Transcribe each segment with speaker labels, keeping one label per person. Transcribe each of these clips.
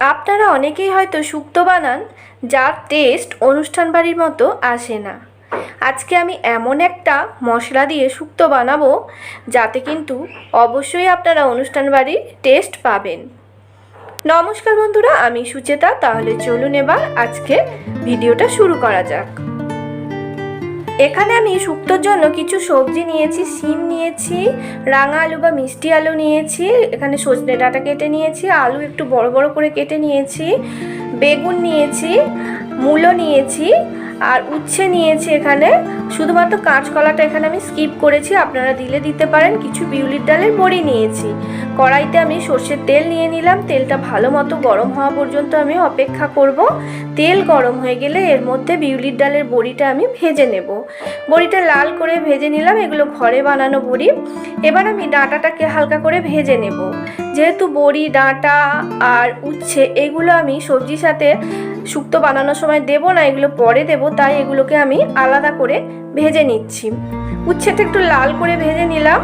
Speaker 1: আপনারা অনেকেই হয়তো শুক্তো বানান, যার টেস্ট অনুষ্ঠান বাড়ির মতো আসে না। আজকে আমি এমন একটা মশলা দিয়ে শুক্তো বানাবো, যাতে কিন্তু অবশ্যই আপনারা অনুষ্ঠান বাড়ির টেস্ট পাবেন। নমস্কার বন্ধুরা, আমি সুচেতা। তাহলে চলুন এবার আজকে ভিডিওটা শুরু করা যাক। এখানে আমি শুক্তোর জন্য কিছু সবজি নিয়েছি সিম নিয়েছি, রাঙা আলু বা মিষ্টি আলু নিয়েছি, এখানে সজনে ডাটা কেটে নিয়েছি, আলু একটু বড় বড় করে কেটে নিয়েছি, বেগুন নিয়েছি, মূলো নিয়েছি আর উচ্ছে নিয়েছি এখানে। শুধুমাত্র কাঁচকলাটা এখানে আমি স্কিপ করেছি। আপনারা দিলে দিতে পারেন। কিছু বিউলির ডালের বড়ি নিয়েছি। কড়াইতে আমি সর্ষের তেল নিয়ে নিলাম। তেলটা ভালো মতো গরম হওয়া পর্যন্ত আমি অপেক্ষা করব। তেল গরম হয়ে গেলে এর মধ্যে বিউলির ডালের বড়িটা আমি ভেজে নেব। বড়িটা লাল করে ভেজে নিলাম। এগুলো ঘরে বানানো বড়ি। এবার আমি ডাঁটাটাকে হালকা করে ভেজে নেব। যেহেতু বড়ি, ডাঁটা আর উচ্ছে, এগুলো আমি সবজির সাথে শুক্তো বানানোর সময় দেব না, এগুলো পরে দেব, তাই এগুলোকে আমি আলাদা করে ভেজে নিচ্ছি। উচ্ছেটা একটু লাল করে ভেজে নিলাম,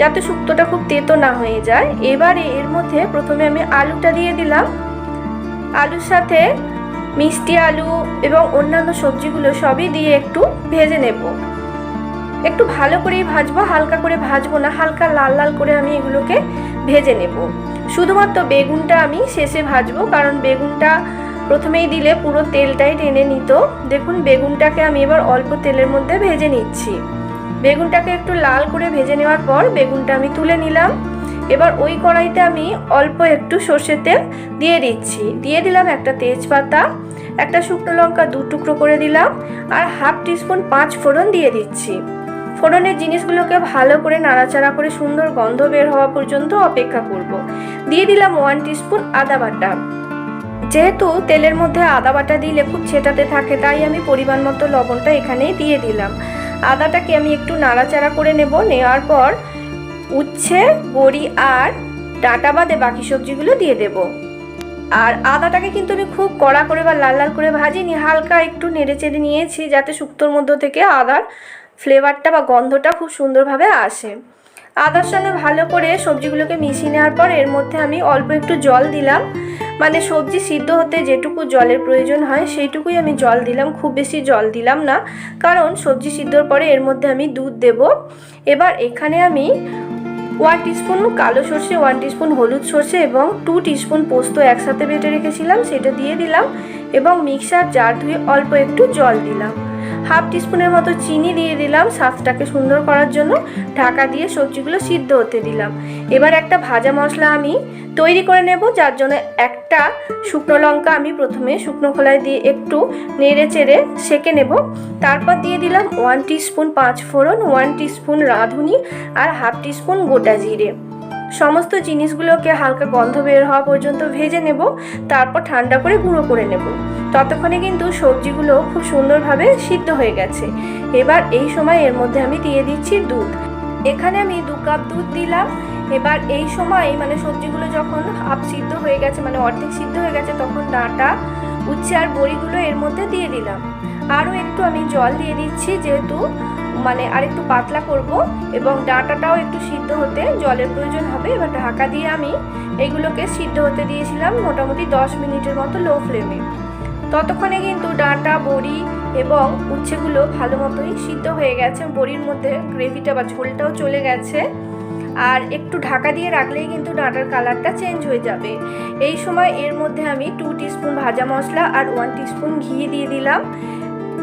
Speaker 1: যাতে শুক্তোটা খুব তেতো না হয়ে যায়। এবারে এর মধ্যে প্রথমে আমি আলুটা দিয়ে দিলাম। আলুর সাথে মিষ্টি আলু এবং অন্যান্য সবজিগুলো সবই দিয়ে একটু ভেজে নেব। একটু ভালো করেই ভাজবো, হালকা করে ভাজবো না, হালকা লাল লাল করে আমি এগুলোকে ভেজে নেব। শুধুমাত্র বেগুনটা আমি শেষে ভাজবো, কারণ বেগুনটা প্রথমেই দিলে পুরো তেলটাই টেনে নিত। দেখুন, বেগুনটাকে আমি এবার অল্প তেলের মধ্যে ভেজে নিচ্ছি। বেগুনটাকে একটু লাল করে ভেজে নেওয়ার পর বেগুনটা আমি তুলে নিলাম। এবার ওই কড়াইতে আমি অল্প একটু সর্ষের তেল দিয়ে দিচ্ছি। দিয়ে দিলাম একটা তেজপাতা, একটা শুকনো লঙ্কা দু টুকরো করে দিলাম আর হাফ টিস্পুন পাঁচ ফোড়ন দিয়ে দিচ্ছি। ফোড়নের জিনিসগুলোকে ভালো করে নাড়াচাড়া করে সুন্দর গন্ধ বের হওয়া পর্যন্ত অপেক্ষা করব। দিয়ে দিলাম ওয়ান টিস্পুন আদা বাটা। যেহেতু তেলের মধ্যে আদা বাটা দিলে খুব ছেটাতে থাকে, তাই আমি পরিমাণ মতো লবণটা এখানেই দিয়ে দিলাম। আদাটাকে আমি একটু নাড়াচাড়া করে নেব, নেওয়ার পর উচ্ছে, বড়ি আর ডাটা বাদে বাকি সবজিগুলো দিয়ে দেব। আর আদাটাকে কিন্তু আমি খুব কড়া করে বা লাল লাল করে ভাজিনি, হালকা একটু নেড়ে চেড়ে নিয়েছি যাতে শুক্তোর মধ্য থেকে আদার ফ্লেভারটা বা গন্ধটা খুব সুন্দরভাবে আসে। আদার সঙ্গে ভালো করে সবজিগুলোকে মিশিয়ে নেওয়ার পর এর মধ্যে আমি অল্প একটু জল দিলাম। মানে সবজি সিদ্ধ হতে যেটুকু জলের প্রয়োজন হয়, সেইটুকুই আমি জল দিলাম। খুব বেশি জল দিলাম না। কারণ সবজি সিদ্ধর পরে এর মধ্যে আমি দুধ দেব। এবার এখানে আমি ওয়ান টিস্পুন কালো সর্ষে ওয়ান টিস্পুন হলুদ সর্ষে এবং টু টিস্পুন পোস্ত একসাথে বেটে রেখেছিলাম, সেটা দিয়ে দিলাম এবং মিক্সার জার ধুয়ে অল্প একটু জল দিলাম। হাফ টিস্পুনের মতো চিনি দিয়ে দিলাম স্বাদটাকে সুন্দর করার জন্য। ঢাকা দিয়ে সবজিগুলো সিদ্ধ হতে দিলাম। এবার একটা ভাজা মশলা আমি তৈরি করে নেব, যার জন্য একটা শুকনো লঙ্কা আমি প্রথমে শুকনো খোলায় দিয়ে একটু নেড়ে চেড়ে সেকে নেব। তারপর দিয়ে দিলাম ওয়ান টিস্পুন পাঁচ ফোড়ন ওয়ান টিস্পুন রাঁধুনি আর হাফ টিস্পুন গোটা জিরে। সমস্ত জিনিসগুলোকে হালকা গন্ধ বের হওয়া পর্যন্ত ভেজে নেব, তারপর ঠান্ডা করে গুঁড়ো করে নেব। ততক্ষণে কিন্তু সবজিগুলো খুব সুন্দরভাবে সিদ্ধ হয়ে গেছে। এবার এই সময় এর মধ্যে আমি দিয়ে দিচ্ছি দুধ। এখানে আমি দু কাপ দুধ দিলাম। এবার এই সময় মানে সবজিগুলো যখন হাফ সিদ্ধ হয়ে গেছে মানে অর্ধেক সিদ্ধ হয়ে গেছে, তখন ডাঁটা, উচ্ছে আর বড়িগুলো এর মধ্যে দিয়ে দিলাম। আরও একটু আমি জল দিয়ে দিচ্ছি যেহেতু মানে আর একটু পাতলা করব এবং ডাঁটাটাও একটু সিদ্ধ হতে জলের প্রয়োজন হবে। এবার ঢাকা দিয়ে আমি এইগুলোকে সিদ্ধ হতে দিয়েছিলাম মোটামুটি দশ মিনিটের মতো লো ফ্লেমে। ততক্ষণে কিন্তু ডাঁটা, বড়ি এবং উচ্ছেগুলো ভালো মতোই সিদ্ধ হয়ে গেছে। বড়ির মধ্যে গ্রেভিটা বা ঝোলটাও চলে গেছে। আর একটু ঢাকা দিয়ে রাখলেই কিন্তু ডাঁটার কালারটা চেঞ্জ হয়ে যাবে। এই সময় এর মধ্যে আমি টু টিস্পুন ভাজা মশলা আর ওয়ান টিস্পুন ঘি দিয়ে দিলাম।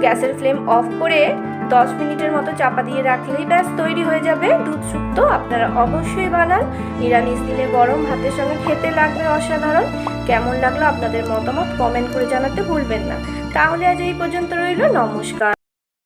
Speaker 1: গ্যাসের ফ্লেম অফ করে দশ মিনিটের মতো চাপা দিয়ে রাখলেই ব্যাস, তৈরি হয়ে যাবে দুধ শুক্তো আপনারা অবশ্যই বানান। নিরামিষ দিলে গরম ভাতের সঙ্গে খেতে লাগবে অসাধারণ। কেমন লাগল আপনাদের মতামত কমেন্ট করে জানাতে ভুলবেন না। তাহলে আজ এই পর্যন্ত রইল। নমস্কার।